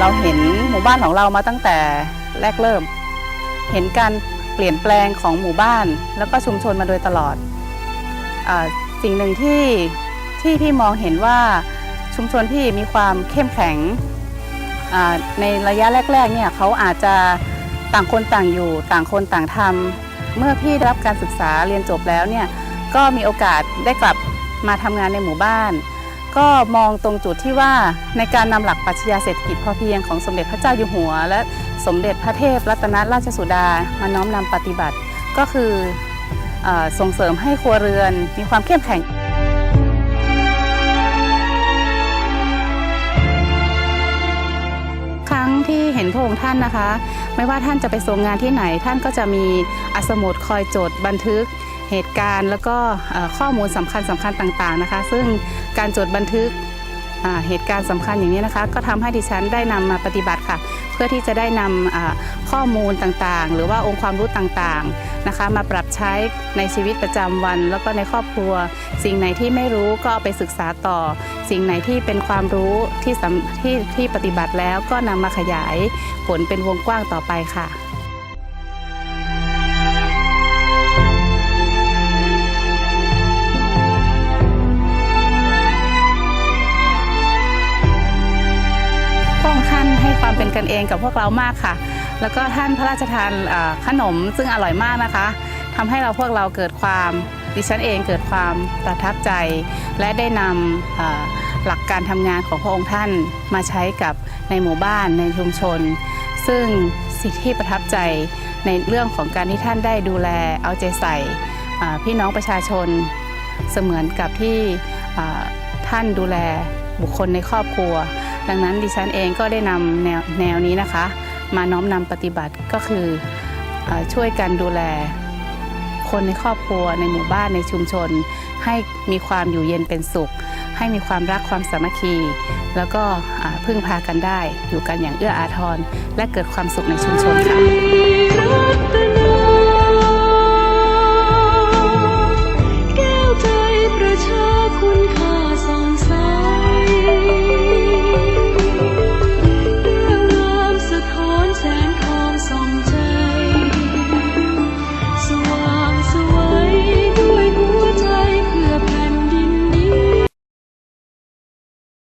เราเห็นหมู่บ้านของเรามาตั้งแต่แรกเริ่ม เห็นการเปลี่ยนแปลงของหมู่บ้าน แล้วก็ชุมชนมาโดยตลอดอสิ่งหนึ่งที่ที่พี่มองเห็นว่าชุมชนพี่มีความเข้มแข็งในระยะแรกๆเนี่ยเขาอาจจะต่างคนต่างอยู่ต่างคนต่างทำเมื่อพี่ได้รับการศึกษาเรียนจบแล้วเนี่ยก็มีโอกาสได้กลับมาทำงานในหมู่บ้าน ก็มองตรงจุดที่ว่าในการนำหลักปรัชญาเศรษฐกิจพอเพียงของสมเด็จพระเจ้าอยู่หัว และสมเด็จพระเทพรัตนราชสุดามาน้อมนำปฏิบัติ ก็คืออส่งเสริมให้ครัวเรือนมีความเข้มแข็งครั้งที่เห็นพระองค์ท่านนะคะ ไม่ว่าท่านจะไปทรงงานที่ไหนท่านก็จะมีอสมุดคอยจดบันทึก เหตุการณ์ แล้วก็ข้อมูลสำคัญสำคัญต่างๆนะคะ ซึ่งการจดบันทึกเหตุการณ์สำคัญอย่างนี้นะคะ ก็ทำให้ดิฉันได้นำมาปฏิบัติค่ะ เพื่อที่จะได้นำอ่าข้อมูลต่างๆ หรือว่าองค์ความรู้ต่างๆนะคะ มาปรับใช้ในชีวิตประจำวัน แล้วก็ในครอบครัว สิ่งไหนที่ไม่รู้ก็เอาไปศึกษาต่อ สิ่งไหนที่เป็นความรู้ที่ที่ที่ปฏิบัติแล้วก็นำมาขยายผลเป็นวงกว้างต่อไปค่ะ ความเป็นกันเองกับพวกเรามากค่ะ แล้วก็ท่านพระราชทานขนมซึ่งอร่อยมากนะคะทำให้เราพวกเราเกิดความดิฉันเองเกิดความประทับใจ และได้นำหลักการทำงานของพระองค์ท่านมาใช้กับในหมู่บ้านในชุมชน ซึ่งสิ่งที่ประทับใจในเรื่องของการที่ท่านได้ดูแลเอาใจใส่พี่น้องประชาชนเสมือนกับที่ท่านดูแลบุคคลในครอบครัว ดังนั้นดิฉันเองก็ได้นำแนวแนวนี้นะคะ มาน้อมนำปฏิบัติก็คืออช่วยกันดูแล คนในครอบครัวในหมู่บ้านในชุมชน ให้มีความอยู่เย็นเป็นสุข ให้มีความรักความสามัคคี แล้วก็พึ่งพากันได้อยู่กันอย่างเอื้ออาทร และเกิดความสุขในชุมชนค่ะ